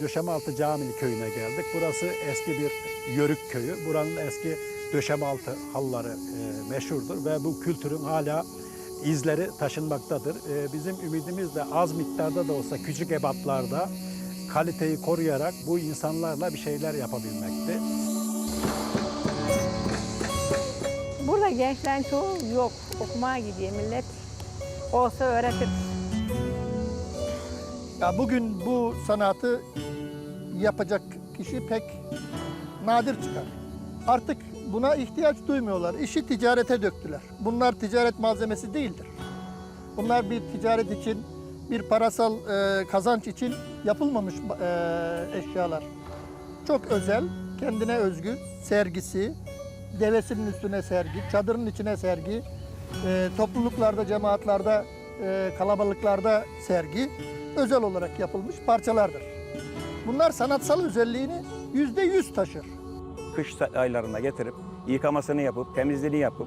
Döşemealtı Camili köyüne geldik. Burası eski bir yörük köyü. Buranın eski döşemealtı halıları e, meşhurdur ve bu kültürün hala izleri taşınmaktadır. E, bizim ümidimiz de az miktarda da olsa küçük ebatlarda kaliteyi koruyarak bu insanlarla bir şeyler yapabilmekti. Burada gençlerin çoğu yok. Okumaya gidiyor millet. Olsa öğretir. Ya bugün bu sanatı yapacak kişi pek nadir çıkar. Artık buna ihtiyaç duymuyorlar. İşi ticarete döktüler. Bunlar ticaret malzemesi değildir. Bunlar bir ticaret için, bir parasal e, kazanç için yapılmamış e, eşyalar. Çok özel, kendine özgü sergisi, devesinin üstüne sergi, çadırın içine sergi, e, topluluklarda, cemaatlerde, e, kalabalıklarda sergi özel olarak yapılmış parçalardır. Bunlar sanatsal özelliğini yüzde yüz taşır. kış aylarında getirip yıkamasını yapıp temizliğini yapıp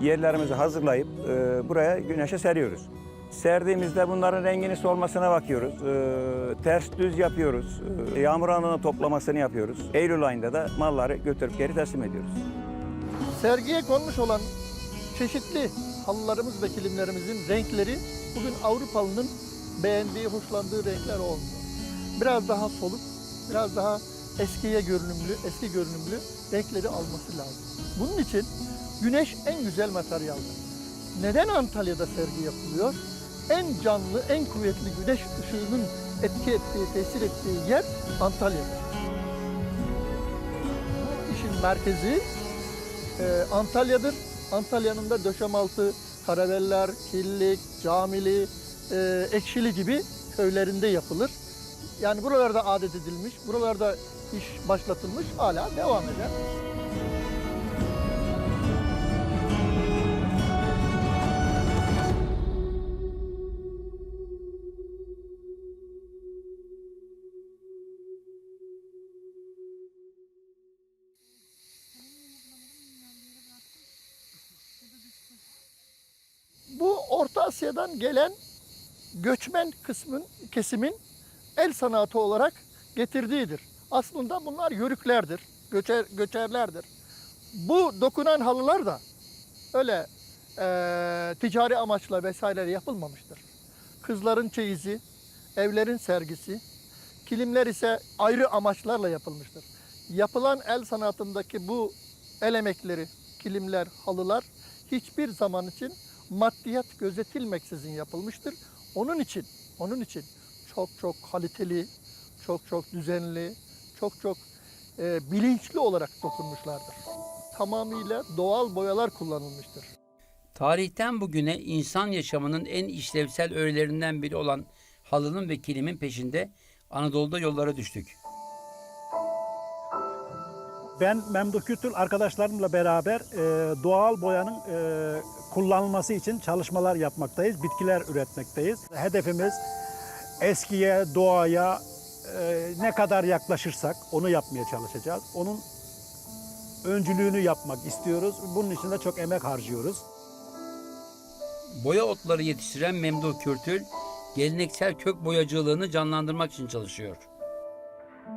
yerlerimizi hazırlayıp e, buraya güneşe seriyoruz. Serdiğimizde bunların rengini solmasına bakıyoruz. E, ters düz yapıyoruz. E, yağmur anını toplamasını yapıyoruz. Eylül ayında da malları götürüp geri teslim ediyoruz. Sergiye konmuş olan çeşitli halılarımız ve kilimlerimizin renkleri bugün Avrupalı'nın beğendiği, hoşlandığı renkler olmuyor. Biraz daha soluk, biraz daha eskiye görünümlü, eski görünümlü renkleri alması lazım. Bunun için güneş en güzel materyaldir. Neden Antalya'da sergi yapılıyor? En canlı, en kuvvetli güneş ışığının etki ettiği, tesir ettiği yer Antalya'dır. Bu işin merkezi e, Antalya'dır. Antalya'nın da Döşemaltı, Karaveller, Killik, Camili, e, Ekşili gibi köylerinde yapılır. Yani buralarda adet edilmiş, buralarda iş başlatılmış, hala devam eder. Bu Orta Asya'dan gelen göçmen kısmın kesimin el sanatı olarak getirdiğidir. Aslında bunlar yörüklerdir, göçer, göçerlerdir. Bu dokunan halılar da öyle eee, ticari amaçla vesaire yapılmamıştır. Kızların çeyizi, evlerin sergisi, kilimler ise ayrı amaçlarla yapılmıştır. Yapılan el sanatındaki bu el emekleri, kilimler, halılar hiçbir zaman için maddiyat gözetilmeksizin yapılmıştır. Onun için, onun için çok çok kaliteli, çok çok düzenli, çok çok e, bilinçli olarak dokunmuşlardır. Tamamıyla doğal boyalar kullanılmıştır. Tarihten bugüne insan yaşamının en işlevsel öğelerinden biri olan halının ve kilimin peşinde Anadolu'da yollara düştük. Ben Memduh arkadaşlarımla beraber e, doğal boyanın e, kullanılması için çalışmalar yapmaktayız. Bitkiler üretmekteyiz. Hedefimiz eskiye, doğaya e, ne kadar yaklaşırsak onu yapmaya çalışacağız. Onun öncülüğünü yapmak istiyoruz. Bunun için de çok emek harcıyoruz. Boya otları yetiştiren Memduh Kürtül, geleneksel kök boyacılığını canlandırmak için çalışıyor.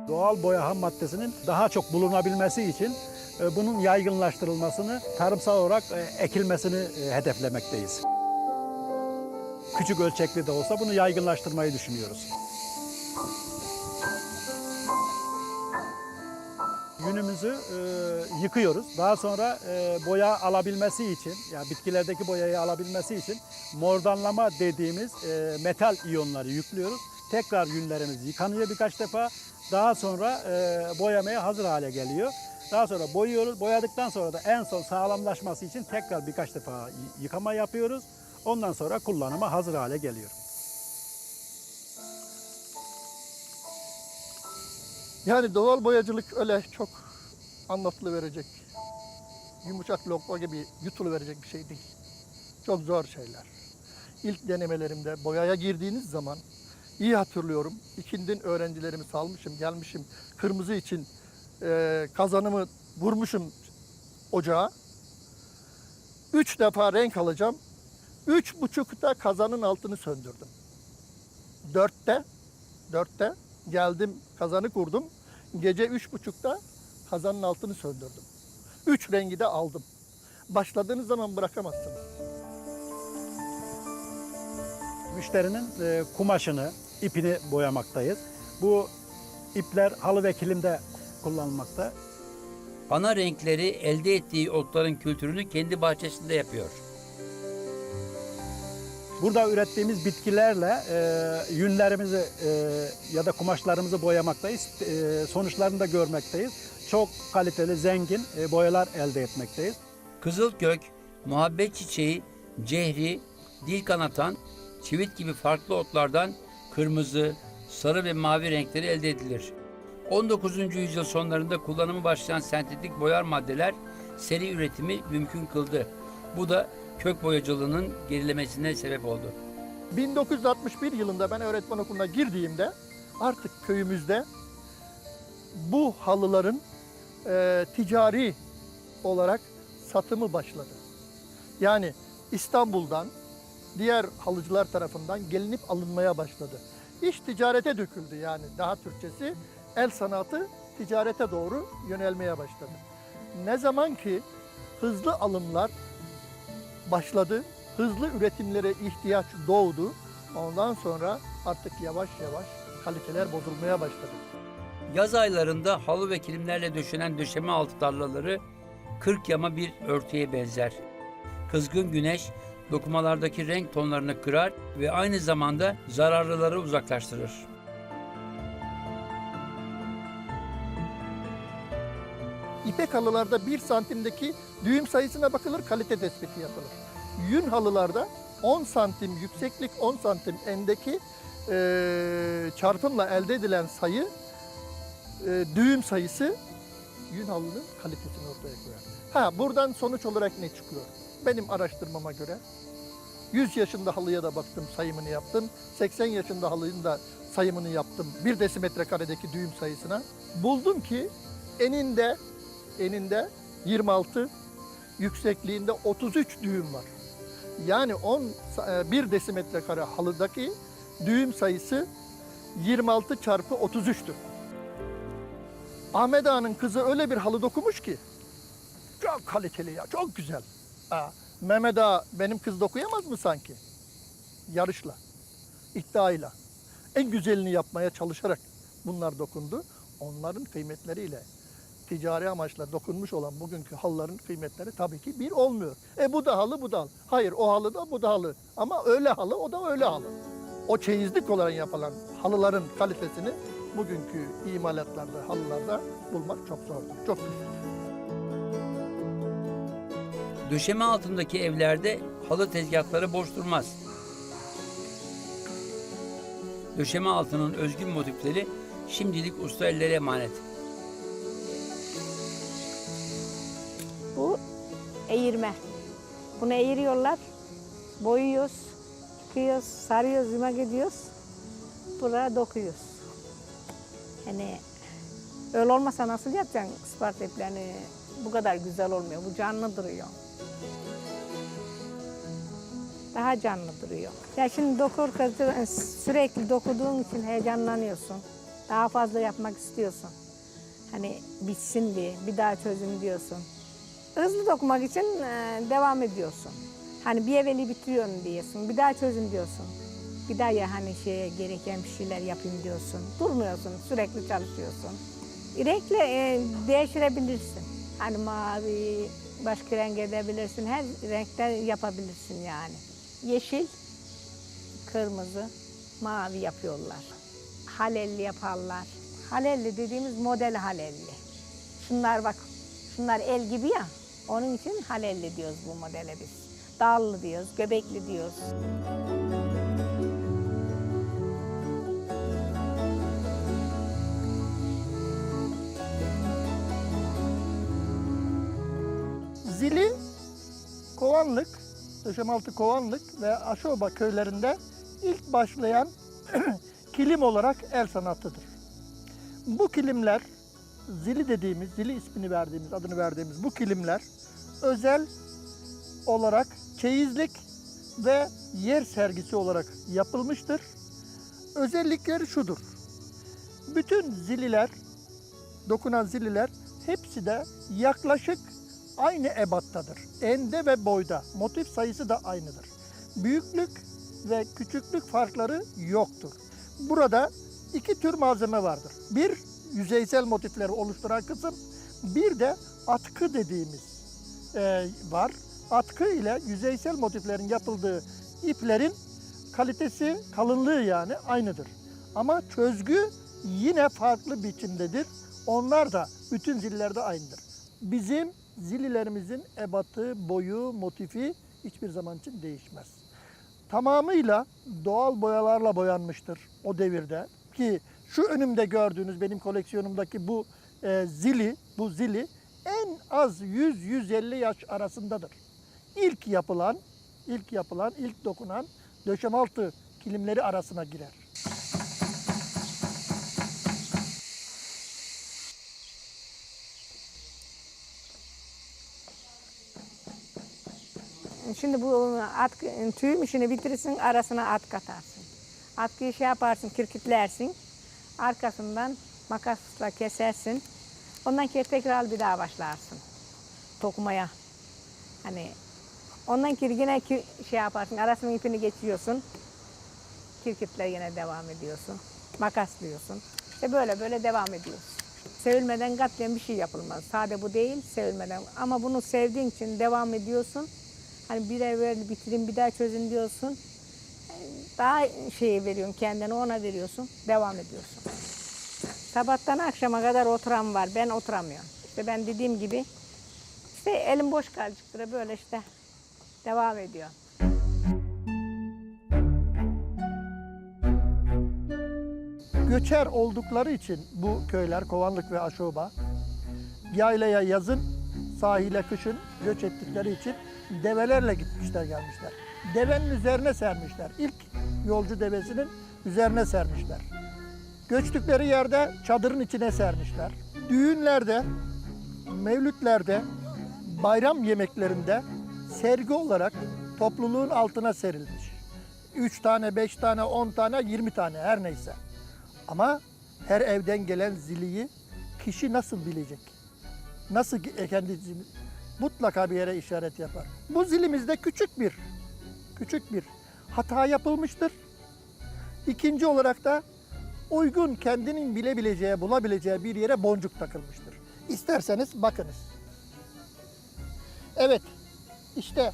Doğal boya ham maddesinin daha çok bulunabilmesi için e, bunun yaygınlaştırılmasını, tarımsal olarak e, ekilmesini e, hedeflemekteyiz. Küçük ölçekli de olsa bunu yaygınlaştırmayı düşünüyoruz. Yünümüzü e, yıkıyoruz. Daha sonra e, boya alabilmesi için, yani bitkilerdeki boyayı alabilmesi için mordanlama dediğimiz e, metal iyonları yüklüyoruz. Tekrar yünlerimiz yıkanıyor birkaç defa. Daha sonra e, boyamaya hazır hale geliyor. Daha sonra boyuyoruz. Boyadıktan sonra da en son sağlamlaşması için tekrar birkaç defa yıkama yapıyoruz. Ondan sonra kullanıma hazır hale geliyor. Yani doğal boyacılık öyle çok anlatılı yumuşak lokma gibi yutulu verecek bir şey değil. Çok zor şeyler. İlk denemelerimde boyaya girdiğiniz zaman iyi hatırlıyorum. İkindin öğrencilerimi salmışım, gelmişim. Kırmızı için eee, kazanımı vurmuşum ocağa. Üç defa renk alacağım. Üç buçukta kazanın altını söndürdüm. Dörtte, dörtte Geldim kazanı kurdum. Gece üç buçukta kazanın altını söndürdüm. Üç rengi de aldım. Başladığınız zaman bırakamazsınız. Müşterinin e, kumaşını, ipini boyamaktayız. Bu ipler halı ve kilimde kullanılmakta. Ana renkleri elde ettiği otların kültürünü kendi bahçesinde yapıyor. Burada ürettiğimiz bitkilerle e, yünlerimizi e, ya da kumaşlarımızı boyamaktayız. E, sonuçlarını da görmekteyiz. Çok kaliteli, zengin e, boyalar elde etmekteyiz. Kızılkök, muhabbet çiçeği, cehri, dil kanatan, çivit gibi farklı otlardan kırmızı, sarı ve mavi renkleri elde edilir. 19. yüzyıl sonlarında kullanımı başlayan sentetik boyar maddeler seri üretimi mümkün kıldı. Bu da kök boyacılığının gerilemesine sebep oldu. 1961 yılında ben öğretmen okuluna girdiğimde artık köyümüzde bu halıların e, ticari olarak satımı başladı. Yani İstanbul'dan diğer halıcılar tarafından gelinip alınmaya başladı. İş ticarete döküldü yani daha Türkçesi el sanatı ticarete doğru yönelmeye başladı. Ne zaman ki hızlı alımlar başladı. Hızlı üretimlere ihtiyaç doğdu. Ondan sonra artık yavaş yavaş kaliteler bozulmaya başladı. Yaz aylarında halı ve kilimlerle döşenen döşeme altı tarlaları 40 yama bir örtüye benzer. Kızgın güneş dokumalardaki renk tonlarını kırar ve aynı zamanda zararlıları uzaklaştırır. İpek halılarda 1 santimdeki düğüm sayısına bakılır, kalite tespiti yapılır. Yün halılarda 10 santim yükseklik, 10 santim endeki eee, çarpımla elde edilen sayı, eee, düğüm sayısı yün halının kalitesini ortaya koyar. Ha buradan sonuç olarak ne çıkıyor? Benim araştırmama göre 100 yaşında halıya da baktım, sayımını yaptım. 80 yaşında halının da sayımını yaptım. 1 desimetre karedeki düğüm sayısına. Buldum ki eninde eninde 26, yüksekliğinde 33 düğüm var. Yani 10 sa- e, 1 desimetre kare halıdaki düğüm sayısı 26 çarpı 33'tür. Ahmet Ağa'nın kızı öyle bir halı dokumuş ki çok kaliteli ya, çok güzel. Ha, Mehmet Ağa benim kız dokuyamaz mı sanki? Yarışla, iddiayla. En güzelini yapmaya çalışarak bunlar dokundu. Onların kıymetleriyle ticari amaçla dokunmuş olan bugünkü halıların kıymetleri tabii ki bir olmuyor. E bu da halı, bu da halı. Hayır o halı da bu da halı. Ama öyle halı, o da öyle halı. O çeyizlik olarak yapılan halıların kalitesini bugünkü imalatlarda, halılarda bulmak çok zordur. Çok güçlüdür. Döşeme altındaki evlerde halı tezgahları boş durmaz. Döşeme altının özgün motifleri şimdilik usta ellere emanet. Bu eğirme. Bunu eğiriyorlar. Boyuyoruz. Yıkıyoruz, sarıyoruz, yumak ediyoruz. Buraya dokuyoruz. Hani öyle olmasa nasıl yapacaksın Isparta iplerini? Bu kadar güzel olmuyor. Bu canlı duruyor. Daha canlı duruyor. Ya şimdi dokur sürekli dokuduğun için heyecanlanıyorsun. Daha fazla yapmak istiyorsun. Hani bitsin bir, bir daha çözüm diyorsun. Hızlı dokumak için e, devam ediyorsun. Hani bir evveli bitiriyorum diyorsun, bir daha çözüm diyorsun. Bir daha ya hani şeye gereken bir şeyler yapayım diyorsun. Durmuyorsun, sürekli çalışıyorsun. Renkle e, değiştirebilirsin. Hani mavi, başka renk edebilirsin. Her renkte yapabilirsin yani. Yeşil, kırmızı, mavi yapıyorlar. Halelli yaparlar. Halelli dediğimiz model halelli. Şunlar bak, şunlar el gibi ya. Onun için halelli diyoruz bu modele biz. Dallı diyoruz, göbekli diyoruz. Zili Kovanlık, Döşemaltı Kovanlık ve Aşoba köylerinde ilk başlayan kilim olarak el sanatıdır. Bu kilimler, zili dediğimiz, zili ismini verdiğimiz, adını verdiğimiz bu kilimler özel olarak çeyizlik ve yer sergisi olarak yapılmıştır. Özellikleri şudur. Bütün zililer, dokunan zililer hepsi de yaklaşık aynı ebattadır. Ende ve boyda. Motif sayısı da aynıdır. Büyüklük ve küçüklük farkları yoktur. Burada iki tür malzeme vardır. Bir yüzeysel motifleri oluşturan kısım, bir de atkı dediğimiz e, var. Atkı ile yüzeysel motiflerin yapıldığı iplerin kalitesi, kalınlığı yani aynıdır. Ama çözgü yine farklı biçimdedir. Onlar da bütün zillerde aynıdır. Bizim zillilerimizin ebatı, boyu, motifi hiçbir zaman için değişmez. Tamamıyla doğal boyalarla boyanmıştır o devirde ki şu önümde gördüğünüz benim koleksiyonumdaki bu e, zili, bu zili en az 100-150 yaş arasındadır. İlk yapılan, ilk yapılan, ilk dokunan döşemaltı kilimleri arasına girer. Şimdi bu at, tüyüm işini bitirirsin, arasına at katarsın. Atkıyı şey yaparsın, kirkitlersin. Arkasından makasla kesersin. Ondan sonra tekrar bir daha başlarsın. Tokumaya. Hani ondan sonra yine ki- şey yaparsın, arasının ipini geçiyorsun. Kirkitle yine devam ediyorsun. Makaslıyorsun. İşte böyle böyle devam ediyorsun. Sevilmeden katliam bir şey yapılmaz. Sade bu değil, sevilmeden. Ama bunu sevdiğin için devam ediyorsun. Hani bir evvel bitirin bir daha çözün diyorsun. Daha şeyi veriyorsun kendini ona veriyorsun. Devam ediyorsun. Sabahtan akşama kadar oturan var. Ben oturamıyorum. İşte ben dediğim gibi işte elim boş kalacak böyle işte devam ediyor. göçer oldukları için bu köyler Kovanlık ve Aşoba yaylaya yazın, sahile kışın göç ettikleri için develerle gitmişler gelmişler. Devenin üzerine sermişler. İlk yolcu devesinin üzerine sermişler. Göçtükleri yerde çadırın içine sermişler. Düğünlerde, mevlütlerde, bayram yemeklerinde sergi olarak topluluğun altına serilmiş. Üç tane, beş tane, on tane, yirmi tane her neyse. Ama her evden gelen ziliyi kişi nasıl bilecek? Nasıl ki- kendi? Mutlaka bir yere işaret yapar. Bu zilimizde küçük bir, küçük bir hata yapılmıştır. İkinci olarak da uygun kendinin bilebileceği, bulabileceği bir yere boncuk takılmıştır. İsterseniz bakınız. Evet, işte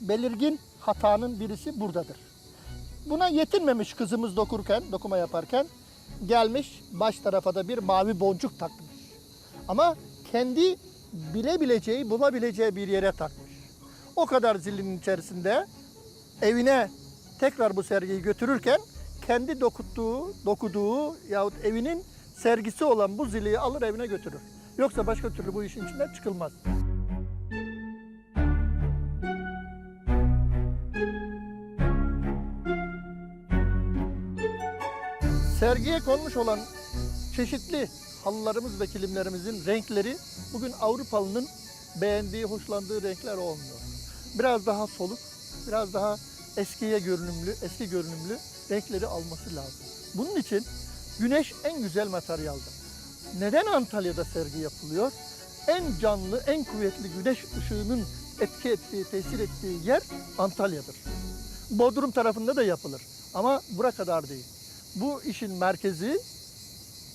belirgin hatanın birisi buradadır. Buna yetinmemiş kızımız dokurken, dokuma yaparken gelmiş baş tarafa da bir mavi boncuk takmış. Ama kendi bilebileceği, bulabileceği bir yere takmış. O kadar zilin içerisinde evine tekrar bu sergiyi götürürken kendi dokuttuğu, dokuduğu yahut evinin sergisi olan bu ziliyi alır evine götürür. Yoksa başka türlü bu işin içinden çıkılmaz. Sergiye konmuş olan çeşitli halılarımız ve kilimlerimizin renkleri bugün Avrupalının beğendiği, hoşlandığı renkler olmuyor. Biraz daha soluk, biraz daha eskiye görünümlü, eski görünümlü renkleri alması lazım. Bunun için güneş en güzel materyaldir. Neden Antalya'da sergi yapılıyor? En canlı, en kuvvetli güneş ışığının etki ettiği, tesir ettiği yer Antalya'dır. Bodrum tarafında da yapılır. Ama bura kadar değil. Bu işin merkezi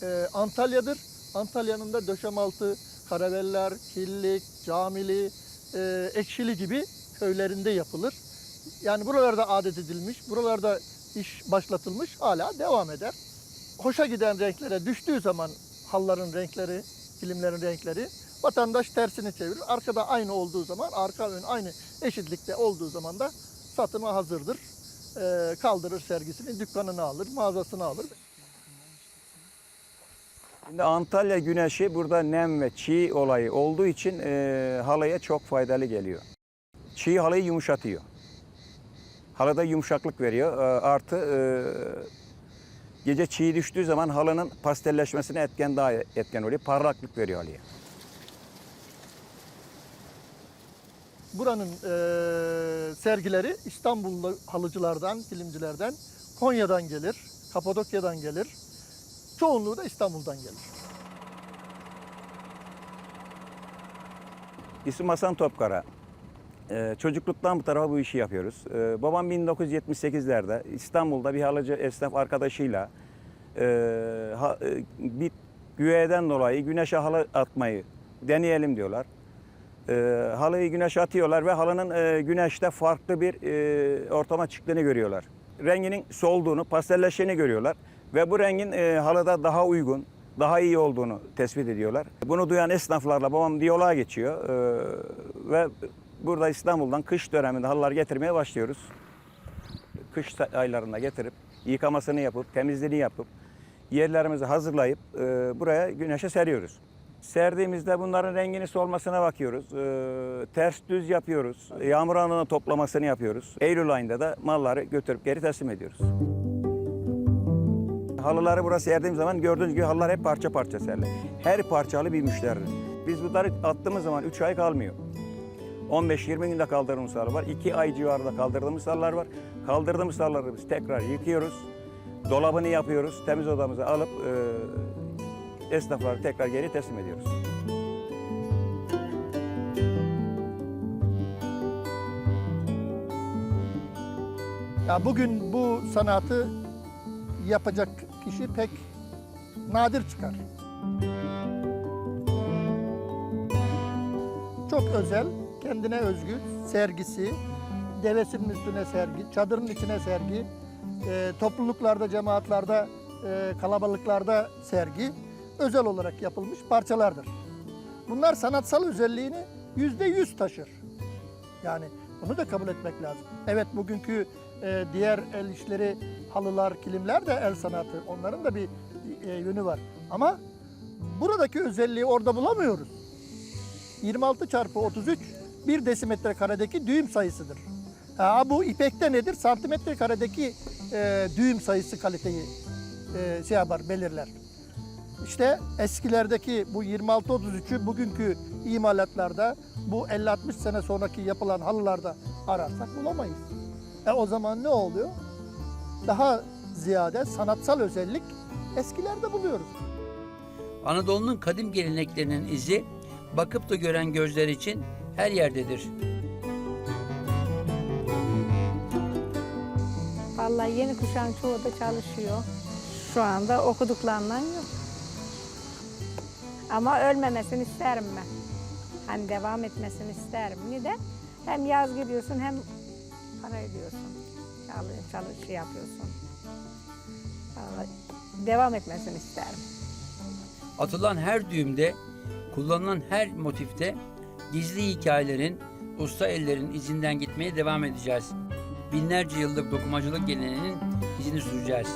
e, Antalya'dır. Antalya'nın da Döşemaltı, Karaveller, Killik, Camili, e, Ekşili gibi köylerinde yapılır. Yani buralarda adet edilmiş, buralarda iş başlatılmış, hala devam eder. Hoşa giden renklere düştüğü zaman halların renkleri, kilimlerin renkleri vatandaş tersini çevirir. Arkada aynı olduğu zaman, arka ön aynı eşitlikte olduğu zaman da satıma hazırdır. E, kaldırır sergisini, dükkanını alır, mağazasını alır. Şimdi Antalya güneşi burada nem ve çiğ olayı olduğu için e, halıya çok faydalı geliyor. Çiğ halıyı yumuşatıyor. Halıda yumuşaklık veriyor. E, artı e, gece çiğ düştüğü zaman halının pastelleşmesine etken daha etken oluyor. Parlaklık veriyor halıya. Buranın eee, sergileri İstanbullu halıcılardan, kilimcilerden, Konya'dan gelir, Kapadokya'dan gelir. Çoğunluğu da İstanbul'dan gelir. İsmim Hasan Topkara. Ee, çocukluktan bu tarafa bu işi yapıyoruz. Ee, babam 1978'lerde İstanbul'da bir halıcı esnaf arkadaşıyla e, ha- e, bir güveyden dolayı güneşe halı atmayı deneyelim diyorlar. Ee, halıyı güneşe atıyorlar ve halının e, güneşte farklı bir e, ortama çıktığını görüyorlar. Renginin solduğunu, pastelleştiğini görüyorlar ve bu rengin e, halıda daha uygun, daha iyi olduğunu tespit ediyorlar. Bunu duyan esnaflarla babam diyaloğa geçiyor Ee, ve burada İstanbul'dan kış döneminde halılar getirmeye başlıyoruz. Kış aylarında getirip yıkamasını yapıp temizliğini yapıp yerlerimizi hazırlayıp e, buraya güneşe seriyoruz. Serdiğimizde bunların rengini solmasına bakıyoruz. E, ters düz yapıyoruz. Yağmur anını toplamasını yapıyoruz. Eylül ayında da malları götürüp geri teslim ediyoruz. Halıları burası serdiğim zaman gördüğünüz gibi halılar hep parça parça serilir. Her parçalı bir müşteri. Biz bunları attığımız zaman 3 ay kalmıyor. 15-20 günde kaldırdığımız halı var. 2 ay civarında kaldırdığımız halılar var. Kaldırdığımız halıları biz tekrar yıkıyoruz. Dolabını yapıyoruz. Temiz odamıza alıp e, esnafları tekrar geri teslim ediyoruz. Ya bugün bu sanatı yapacak kişi pek nadir çıkar. Çok özel, kendine özgü sergisi, devesinin üstüne sergi, çadırın içine sergi, e, topluluklarda, cemaatlerde, e, kalabalıklarda sergi özel olarak yapılmış parçalardır. Bunlar sanatsal özelliğini yüzde yüz taşır. Yani bunu da kabul etmek lazım. Evet bugünkü e, diğer el işleri, halılar, kilimler de el sanatı. Onların da bir e, yönü var. Ama buradaki özelliği orada bulamıyoruz. 26 çarpı 33 bir desimetre karedeki düğüm sayısıdır. Ha, bu ipekte nedir? Santimetre karedeki e, düğüm sayısı kaliteyi e, şey yapar, belirler. İşte eskilerdeki bu 26-33'ü bugünkü imalatlarda bu 50-60 sene sonraki yapılan halılarda ararsak bulamayız. E o zaman ne oluyor? Daha ziyade sanatsal özellik eskilerde buluyoruz. Anadolu'nun kadim geleneklerinin izi bakıp da gören gözler için her yerdedir. Vallahi yeni kuşağın çoğu da çalışıyor. Şu anda okuduklarından yok. Ama ölmemesini isterim ben. Hani devam etmesini isterim. Neden? Hem yaz gidiyorsun hem para ediyorsun. Çalış, çalış şey yapıyorsun. Vallahi devam etmesini isterim. Atılan her düğümde, kullanılan her motifte gizli hikayelerin, usta ellerin izinden gitmeye devam edeceğiz. Binlerce yıllık dokumacılık geleneğinin izini süreceğiz.